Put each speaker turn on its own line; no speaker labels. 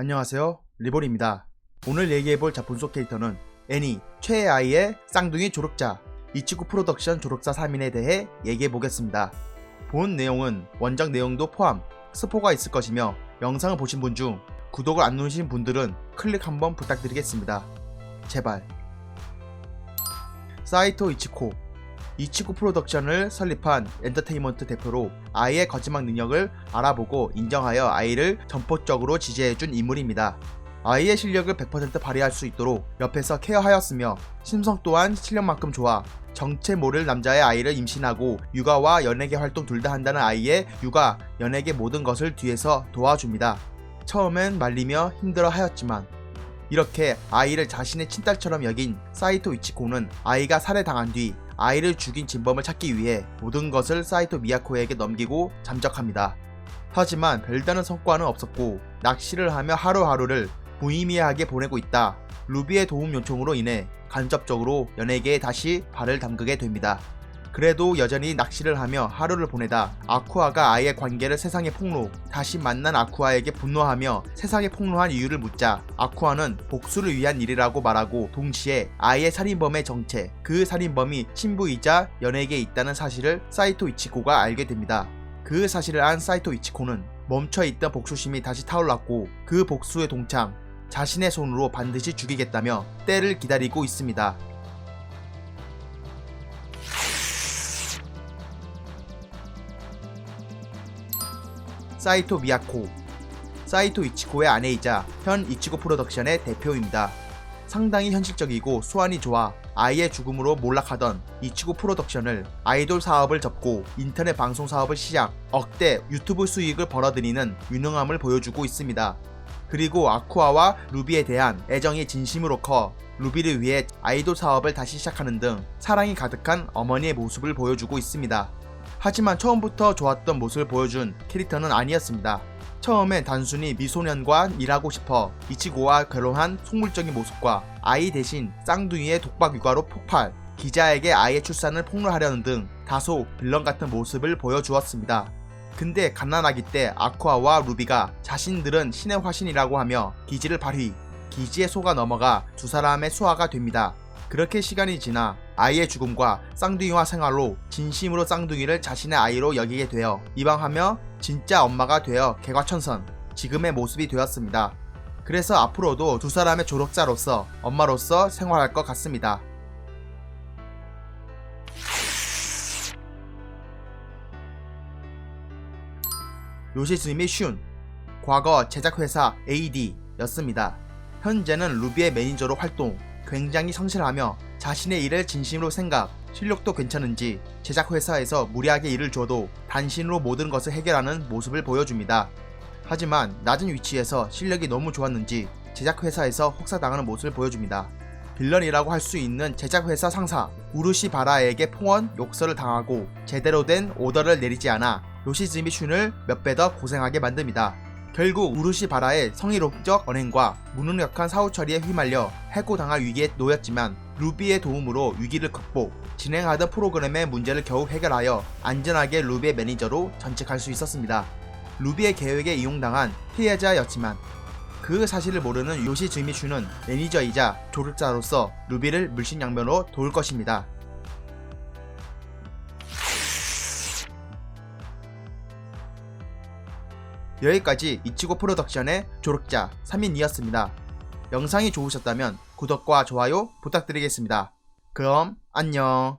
안녕하세요. 리볼입니다. 오늘 얘기해볼 작품 속 캐릭터는 애니 최애 아이의 쌍둥이 조력자 이치구 프로덕션 조력자 3인에 대해 얘기해보겠습니다. 본 내용은 원작 내용도 포함 스포가 있을 것이며 영상을 보신 분 중 구독을 안 누르신 분들은 클릭 한번 부탁드리겠습니다. 제발. 사이토 이치코 이치구 프로덕션을 설립한 엔터테인먼트 대표로 아이의 거짓말 능력을 알아보고 인정하여 아이를 전폭적으로 지지해준 인물입니다. 아이의 실력을 100% 발휘할 수 있도록 옆에서 케어하였으며 심성 또한 실력만큼 좋아 정체 모를 남자의 아이를 임신하고 육아와 연예계 활동 둘 다 한다는 아이의 육아, 연예계 모든 것을 뒤에서 도와줍니다. 처음엔 말리며 힘들어 하였지만 이렇게 아이를 자신의 친딸처럼 여긴 사이토 이치코는 아이가 살해당한 뒤 아이를 죽인 진범을 찾기 위해 모든 것을 사이토 미야코에게 넘기고 잠적합니다. 하지만 별다른 성과는 없었고 낚시를 하며 하루하루를 무의미하게 보내고 있다. 루비의 도움 요청으로 인해 간접적으로 연예계에 다시 발을 담그게 됩니다. 그래도 여전히 낚시를 하며 하루를 보내다 아쿠아가 아이의 관계를 세상에 폭로, 다시 만난 아쿠아에게 분노하며 세상에 폭로한 이유를 묻자 아쿠아는 복수를 위한 일이라고 말하고 동시에 아이의 살인범의 정체, 그 살인범이 친부이자 연예계에 있다는 사실을 사이토 이치코가 알게 됩니다. 그 사실을 안 사이토 이치코는 멈춰있던 복수심이 다시 타올랐고 그 복수에 동참, 자신의 손으로 반드시 죽이겠다며 때를 기다리고 있습니다. 사이토 미야코 사이토 이치코의 아내이자 현 이치고 프로덕션의 대표입니다. 상당히 현실적이고 수완이 좋아 아이의 죽음으로 몰락하던 이치고 프로덕션을 아이돌 사업을 접고 인터넷 방송 사업을 시작 억대 유튜브 수익을 벌어들이는 유능함을 보여주고 있습니다. 그리고 아쿠아와 루비에 대한 애정이 진심으로 커 루비를 위해 아이돌 사업을 다시 시작하는 등 사랑이 가득한 어머니의 모습을 보여주고 있습니다. 하지만 처음부터 좋았던 모습을 보여준 캐릭터는 아니었습니다. 처음엔 단순히 미소년과 일하고 싶어 이치고와 결혼한 속물적인 모습과 아이 대신 쌍둥이의 독박 육아로 폭발, 기자에게 아이의 출산을 폭로하려는 등 다소 빌런 같은 모습을 보여주었습니다. 근데 갓난아기 때 아쿠아와 루비가 자신들은 신의 화신이라고 하며 기지를 발휘, 기지에 속아 넘어가 두 사람의 수화가 됩니다. 그렇게 시간이 지나 아이의 죽음과 쌍둥이와 생활로 진심으로 쌍둥이를 자신의 아이로 여기게 되어 이방하며 진짜 엄마가 되어 개과천선 지금의 모습이 되었습니다. 그래서 앞으로도 두 사람의 조력자로서 엄마로서 생활할 것 같습니다. 요시즈미 슌 과거 제작회사 AD였습니다. 현재는 루비의 매니저로 활동, 굉장히 성실하며 자신의 일을 진심으로 생각, 실력도 괜찮은지 제작회사에서 무리하게 일을 줘도 단신으로 모든 것을 해결하는 모습을 보여줍니다. 하지만 낮은 위치에서 실력이 너무 좋았는지 제작회사에서 혹사당하는 모습을 보여줍니다. 빌런이라고 할 수 있는 제작회사 상사 우르시 바라에게 폭언, 욕설을 당하고 제대로 된 오더를 내리지 않아 요시즈미 슌을 몇 배 더 고생하게 만듭니다. 결국 우르시 바라의 성희롱적 언행과 무능력한 사후 처리에 휘말려 해고당할 위기에 놓였지만 루비의 도움으로 위기를 극복, 진행하던 프로그램의 문제를 겨우 해결하여 안전하게 루비의 매니저로 전직할 수 있었습니다. 루비의 계획에 이용당한 피해자였지만 그 사실을 모르는 요시즈미 슈는 매니저이자 조력자로서 루비를 물신양면으로 도울 것입니다. 여기까지 이치고 프로덕션의 조력자 3인이었습니다. 영상이 좋으셨다면 구독과 좋아요 부탁드리겠습니다. 그럼 안녕.